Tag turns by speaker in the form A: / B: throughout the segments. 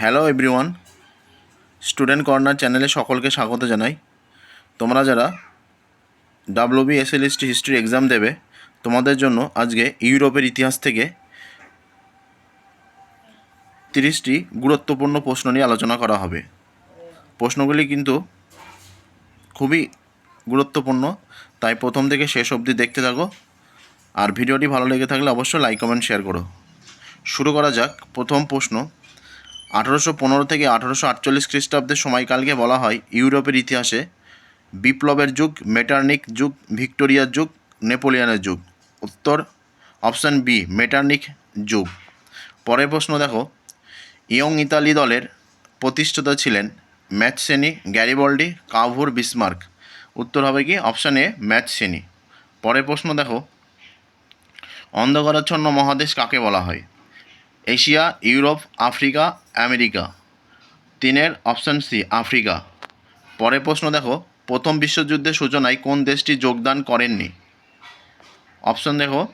A: Hello everyone student corner চ্যানেলে সকলকে স্বাগত জানাই। তোমরা যারা ডাব্লিউবি এসএলএসটি হিস্ট্রি এক্সাম দেবে, তোমাদের জন্য আজকে ইউরোপের ইতিহাস থেকে তিরিশটি গুরুত্বপূর্ণ প্রশ্ন নিয়ে আলোচনা করা হবে। প্রশ্নগুলি কিন্তু খুবই গুরুত্বপূর্ণ, তাই প্রথম থেকে শেষ অবধি দেখতে থাকো। আর ভিডিওটি ভালো লেগে থাকলে অবশ্যই লাইক কমেন্ট শেয়ার করো। শুরু করা যাক প্রথম প্রশ্ন। আঠারোশো পনেরো থেকে আঠারোশো আটচল্লিশ খ্রিস্টাব্দের সময়কালকে বলা হয় ইউরোপের ইতিহাসে বিপ্লবের যুগ, মেটার্নিক যুগ, ভিক্টোরিয়ার যুগ, নেপোলিয়ানের যুগ। উত্তর অপশান বি, মেটার্নিক যুগ। পরের প্রশ্ন দেখো। ইয়ং ইতালি দলের প্রতিষ্ঠাতা ছিলেন ম্যাথসেনি গ্যারিবল্ডি, কাভুর, বিসমার্ক। উত্তর হবে কি? অপশান এ ম্যাথসেনি পরের প্রশ্ন দেখো। অন্ধকারাচ্ছন্ন মহাদেশ কাকে বলা হয়? Asia, Europe, Africa, America. তিনের অপশান সি, আফ্রিকা। পরের প্রশ্ন দেখো, প্রথম বিশ্বযুদ্ধের সূচনায় কোন দেশটি যোগদান করেননি? অপশন দেখো,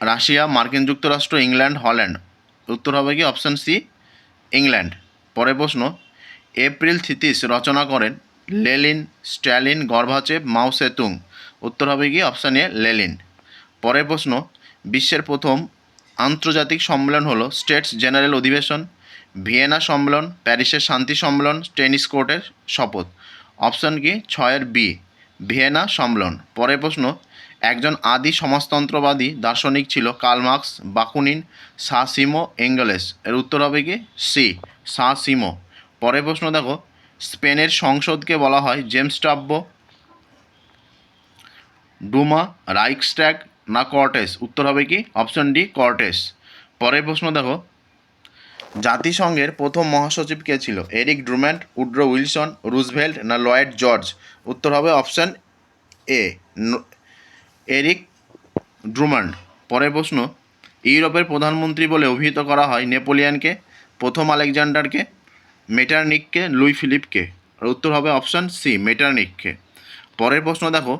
A: রাশিয়া, মার্কিন যুক্তরাষ্ট্র, ইংল্যান্ড, হল্যান্ড। উত্তর হবে কি, অপশান সি, ইংল্যান্ড। পরের প্রশ্ন, এপ্রিল থিতিস রচনা করেন লেলিন, স্ট্যালিন, গর্ভাচেভ, মাও সেতুং। উত্তর হবে কি, অপশান এ, লেলিন। পরের প্রশ্ন, বিশ্বের প্রথম আন্তর্জাতিক সম্মেলন হলো স্টেটস জেনারেল অধিবেশন, ভিয়েনা সম্মেলন, প্যারিসের শান্তি সম্মেলন, টেনিস কোর্টের শপথ। অপশন কি? ছয়ের বি, ভিয়েনা সম্মেলন। পরের প্রশ্ন, একজন আদি সমাজতন্ত্রবাদী দার্শনিক ছিল কার্ল মার্কস, বাকুনিন, সা সিমো, এঙ্গেলেস। এর উত্তর হবে কি? সি, সা সিমো। পরের প্রশ্ন দেখো, স্পেনের সংসদকে বলা হয় জেমস টাব্বো, ডুমা, রাইকস্ট্যাগ না কর্টেস, উত্তর হবে কি? Option D, Cortes. পরের প্রশ্ন দেখো। জাতিসংঘের প্রথম মহাসচিব কে ছিল? Eric Drummond, Woodrow Wilson, Roosevelt না লয়েড জর্জ? উত্তর হবে অপশন এ এরিক ড্রুম্যান্ড। পরের প্রশ্ন, ইউরোপের প্রধানমন্ত্রী বলে অভিহিত করা হয় নেপোলিয়ানকে, প্রথম আলেকজান্ডারকে, মেটারনিককে, লুই ফিলিপকে। উত্তর হবে অপশন সি, মেটারনিককে। পরের প্রশ্ন দেখো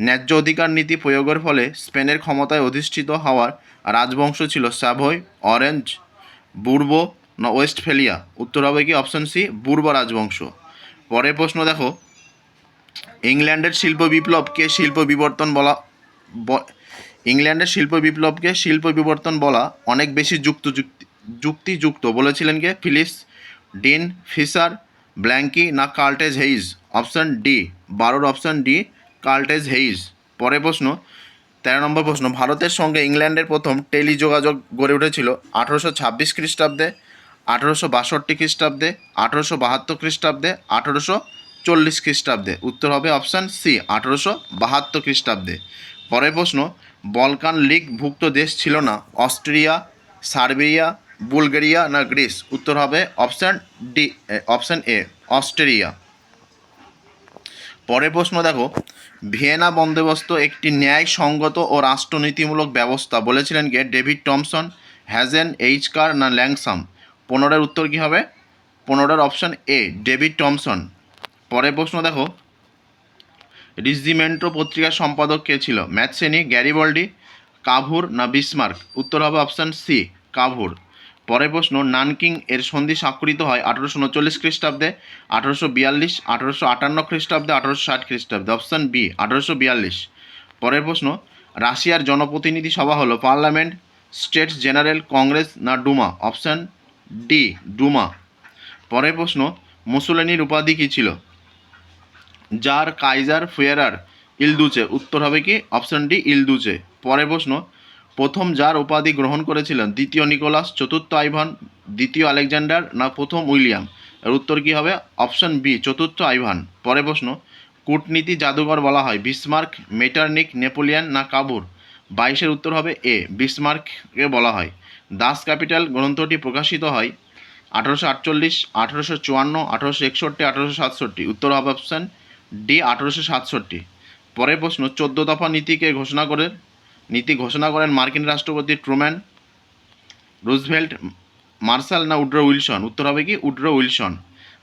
A: ন্যায্য অধিকার নীতি প্রয়োগের ফলে স্পেনের ক্ষমতায় অধিষ্ঠিত হওয়ার রাজবংশ ছিল স্যাভয়, অরেঞ্জ, বুর্ব, না ওয়েস্টফেলিয়া। উত্তর হবে কি? অপশন সি পূর্ব রাজবংশ। পরের প্রশ্ন দেখো। ইংল্যান্ডের শিল্প বিপ্লবকে শিল্প বিবর্তন বলা ইংল্যান্ডের শিল্প বিপ্লবকে শিল্প বিবর্তন বলা অনেক বেশি যুক্ত যুক্তি যুক্তিযুক্ত। বলেছিলেন কে? ফিলিস, ডিন ফিসার, ব্ল্যাঙ্কি, না কার্টেজ হেইজ? অপশন ডি, বারোর অপশন ডি কার্টেজ হেইজ। পরের প্রশ্ন, তেরো নম্বর প্রশ্ন, ভারতের সঙ্গে ইংল্যান্ডের প্রথম টেলিযোগাযোগ গড়ে উঠেছিল আঠেরোশো ছাব্বিশ খ্রিস্টাব্দে, আঠেরোশো বাষট্টি খ্রিস্টাব্দে, আঠেরোশো বাহাত্তর খ্রিস্টাব্দে, আঠেরোশো চল্লিশ খ্রিস্টাব্দে। উত্তর হবে অপশান সি, আঠেরোশো বাহাত্তর খ্রিস্টাব্দে। পরের প্রশ্ন, বলকান লিগ ভুক্ত দেশ ছিল না, অস্ট্রিয়া, সার্বিয়া, বুলগেরিয়া না গ্রিস? উত্তর হবে option D option A Australia পরের প্রশ্ন দেখো ভিয়েনা বন্দোবস্ত একটি ন্যায়সঙ্গত ও রাষ্ট্রনীতিমূলক ব্যবস্থা, বলেছিলেন কে David Thomson, Hazen H Carr না ল্যাংসাম। পনেরোর উত্তর কী হবে? পনেরোর অপশন এ, ডেভিড টমসন। পরের প্রশ্ন দেখো। রিজিমেন্টো পত্রিকার সম্পাদক কে ছিল? ম্যাথসেনি, গ্যারিবল্ডি, কাভুর না বিসমার্ক? উত্তর হবে অপশান সি, কাভুর। পরের প্রশ্ন, নানকিং এর সন্ধি স্বাক্ষরিত হয় আঠারোশো উনচল্লিশ খ্রিস্টাব্দে, আঠারোশো বিয়াল্লিশ, আঠারোশো আটান্ন খ্রিস্টাব্দে, আঠারোশো ষাট খ্রিস্টাব্দে। অপশান বি আঠারোশো বিয়াল্লিশ। পরের প্রশ্ন, রাশিয়ার জনপ্রতিনিধি সভা হলো পার্লামেন্ট স্টেটস জেনারেল, কংগ্রেস না ডুমা? Option D ডুমা। পরের প্রশ্ন, মুসুলিনির উপাধি কী ছিল? Tsar Kaiser Fuhrer Il Duce. উত্তর হবে কি? Option D Il Duce. পরের প্রশ্ন প্রথম যার উপাধি গ্রহণ করেছিলেন দ্বিতীয় নিকোলাস, চতুর্থ আইভান, দ্বিতীয় আলেকজান্ডার, না প্রথম উইলিয়াম। এর উত্তর কি হবে? অপশন বি, চতুর্থ আইভান। পরের প্রশ্ন, কূটনীতি জাদুঘর বলা হয় বিসমার্ক, মেটারনিক, নেপোলিয়ান, না কাবুর? বাইশের উত্তর হবে এ, বিসমার্ককে বলা হয়। দাস ক্যাপিটাল গ্রন্থটি প্রকাশিত হয় আঠারোশো আটচল্লিশ, আঠারোশো চুয়ান্ন, আঠারোশো একষট্টি, আঠারোশো সাতষট্টি। উত্তর হবে অপশান ডি, আঠারোশো সাতষট্টি। পরের প্রশ্ন, চোদ্দ দফা নীতিকে ঘোষণা করে নীতি ঘোষণা করেন মার্কিন রাষ্ট্রপতি ট্রুম্যান রুজভেল্ট, মার্শাল না উড্রো উইলসন? উত্তর হবে কি, উড্রো উইলসন।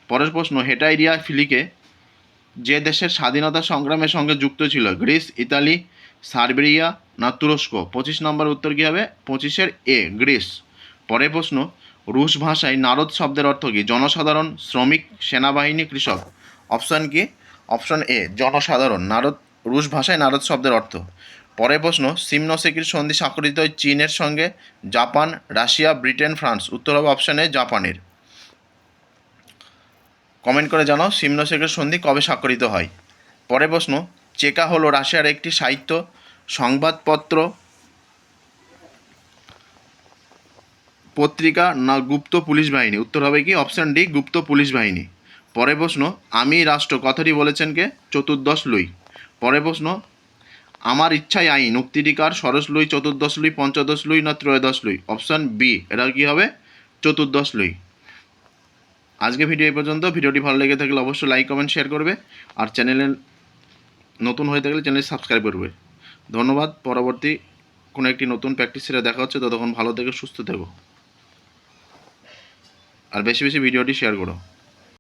A: পরের প্রশ্ন হেটাইরিয়া ফিলিকে যে দেশের স্বাধীনতা সংগ্রামের সঙ্গে যুক্ত ছিল, গ্রিস, ইতালি, সার্বেরিয়া না তুরস্ক? পঁচিশ নম্বর উত্তর কী হবে? পঁচিশের এ, গ্রিস। পরের প্রশ্ন, রুশ ভাষায় নারদ শব্দের অর্থ কী? জনসাধারণ, শ্রমিক, সেনাবাহিনী, কৃষক। অপশান কি? অপশন এ, জনসাধারণ। নারদ, রুশ ভাষায় নারদ শব্দের অর্থ। পরের প্রশ্ন সিমনসেকির সন্ধি স্বাক্ষরিত হয় চীনের সঙ্গে জাপান, রাশিয়া, ব্রিটেন, ফ্রান্স। উত্তর হবে অপশানে জাপানের। কমেন্ট করে জানাও সিমনসেকের সন্ধি কবে স্বাক্ষরিত হয়? পরের প্রশ্ন, চেকা হলো রাশিয়ার একটি সাহিত্য সংবাদপত্র পত্রিকা না গুপ্ত পুলিশ বাহিনী? উত্তর হবে কি? অপশান ডি গুপ্ত পুলিশ বাহিনী। পরের প্রশ্ন, আমি রাষ্ট্র, কথাটি বলেছেন কে? চতুর্দশ লুই। পরের প্রশ্ন আমার ইচ্ছাই আইন উক্তিটি কার ষোড়শ লুই চতুর্দশ লুই পঞ্চদশ লুই না ত্রয়োদশ লুই অপশান বি এটা কি হবে? চতুর্দশ লুই আজকে ভিডিও এই পর্যন্ত। ভিডিওটি ভালো লেগে থাকলে অবশ্যই লাইক কমেন্ট শেয়ার করবে। আর চ্যানেলে নতুন হয়ে থাকলে চ্যানেল সাবস্ক্রাইব করবে। ধন্যবাদ। পরবর্তী কোনো একটি নতুন প্র্যাকটিস সেটা দেখা হচ্ছে। ততক্ষণ ভালো থেকে, সুস্থ থেকো। আর বেশি বেশি ভিডিওটি শেয়ার করো।